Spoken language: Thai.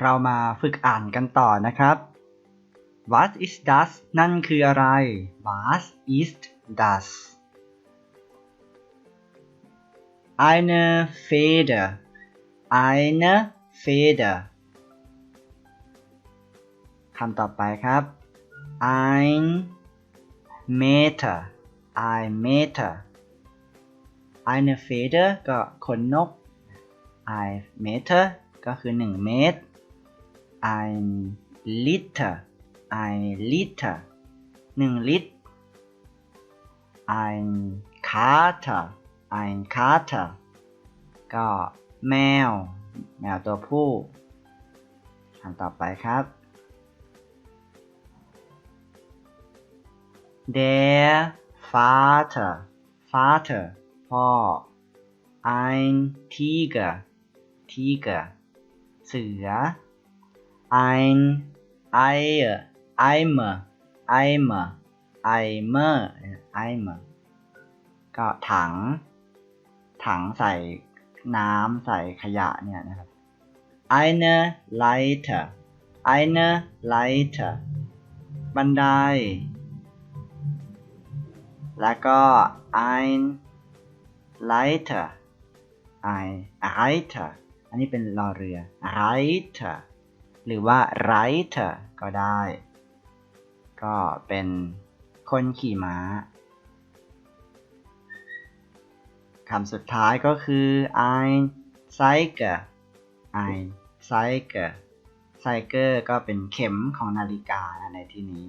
เรามาฝึกอ่านกันต่อนะครับ What is das นั่นคืออะไร w a t i s das eine Feder eine Feder คำต่อไปครับ ein Meter ein Meter eine Feder ก็ขนนก ein Meter ก็คือ 1 เมตร ein Liter ein Liter หนึ่งลิตร ein Kater ein Kater ก็แมวแมวตัวผู้คำต่อไปครับ der Vater Vater พ่อ ein Tiger Tiger เสือ ein eier eimer eimer eimer eimer ก็ถัง ถังใส่น้ำใส่ขยะเนี่ยนะครับ eine Leiter eine Leiter บันได แล้วก็ ein Leiter ein l e i t e r อันนี้เป็นลอเรือ l e i t e r หรือว่า r i t e r ก็ได้ ก็เป็นคนขี่ม้า คำสุดท้ายก็คือ ein Zeiger ein Zeiger Zeiger ก็เป็นเข็มของนาฬิกาในที่นี้